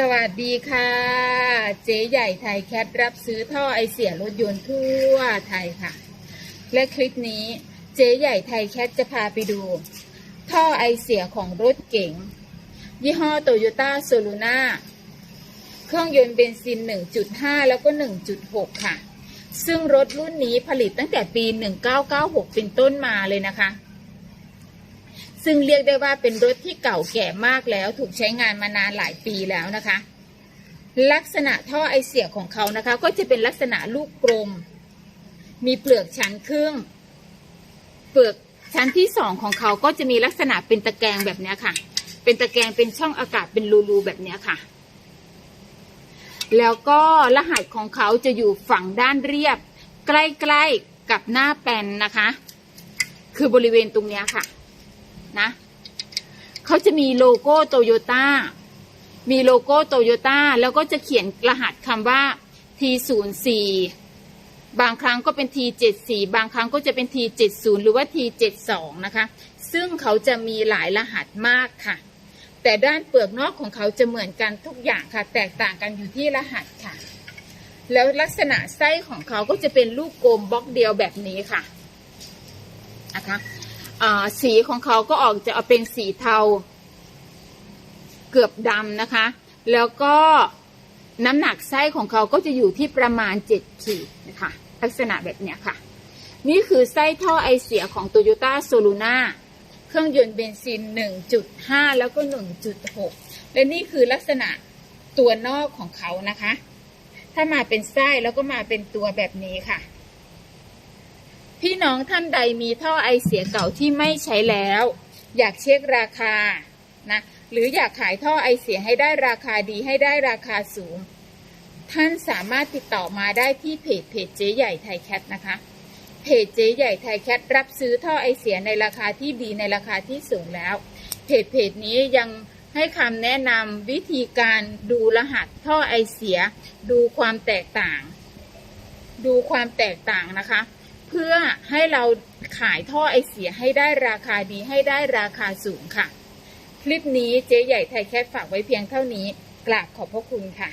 สวัสดีค่ะ เจ๊ใหญ่ไทยแคทรับซื้อท่อไอเสียรถยนต์ทั่วไทยค่ะ และคลิปนี้เจ๊ใหญ่ไทยแคทจะพาไปดู ท่อไอเสียของรถเก๋ง ยี่ห้อโตโยต้าโซลูน่าเครื่องยนต์เบนซิน 1.5 แล้วก็ 1.6 ค่ะ ซึ่งรถรุ่นนี้ผลิตตั้งแต่ปี 1996 เป็นต้นมาเลยนะคะ ซึ่งเรียกได้ว่าเป็นรถที่เก่าแก่มากแล้วถูกใช้งานมานานหลายปีแล้วนะคะ ลักษณะท่อไอเสียของเขานะคะ ก็จะเป็นลักษณะลูกกลม มีเปลือกชั้นครึ่ง เปลือกชั้นที่สองของเขาก็จะมีลักษณะเป็นตะแกรงแบบนี้ค่ะ เป็นตะแกรงเป็นช่องอากาศเป็นรูๆแบบนี้ค่ะ แล้วก็รหัสของเขาจะอยู่ฝั่งด้านเรียบ ใกล้ๆกับหน้าแปนนะคะ คือบริเวณตรงนี้ค่ะ นะเขาจะมีโลโก้โตโยต้ามีโลโก้โตโยต้าแล้วก็จะเขียนรหัสคำว่า T04 บางครั้งก็เป็น T74 บางครั้งก็จะเป็น T70 หรือว่า T72 นะคะ ซึ่งเขาจะมีหลายรหัสมากค่ะ แต่ด้านเปลือกนอกของเขาจะเหมือนกันทุกอย่างค่ะ แตกต่างกันอยู่ที่รหัสค่ะ แล้วลักษณะไส้ของเขาก็จะเป็นลูกกลมบล็อกเดียวแบบนี้ค่ะนะคะ สีของเขาก็ออกจะเอาเป็นสีเทา เกือบดำนะคะ แล้วก็น้ำหนักไส้ของเขาก็จะอยู่ที่ประมาณ 7 ขีดนะคะลักษณะแบบเนี้ยค่ะ นี่คือไส้ท่อไอเสียของ Toyota s o l u n a เครื่องยนต์เบนซิน 1.5 แล้วก็ 1.6 และนี่คือลักษณะตัวนอกของเขานะคะ ถ้ามาเป็นไส้แล้วก็มาเป็นตัวแบบนี้ค่ะ พี่น้องท่านใดมีท่อไอเสียเก่าที่ไม่ใช้แล้ว อยากเช็คราคานะหรืออยากขายท่อไอเสียให้ได้ราคาดีให้ได้ราคาสูง ท่านสามารถติดต่อมาได้ที่เพจเพจเจ๊ใหญ่ไทยแคทนะคะเพจเจ๊ใหญ่ไทยแคทรับซื้อท่อไอเสียในราคาที่ดีในราคาที่สูงแล้ว เพจเพจนี้ยังให้คำแนะนำวิธีการดูรหัสท่อไอเสีย ดูความแตกต่าง ดูความแตกต่างนะคะ พื่อให้เราขายท่อไอเสียให้ได้ราคาดีให้ได้ราคาสูงค่ะ คลิปนี้เจ๊ใหญ่ไทยแคทฝากไว้เพียงเท่านี้กราบขอบพระคุณค่ะ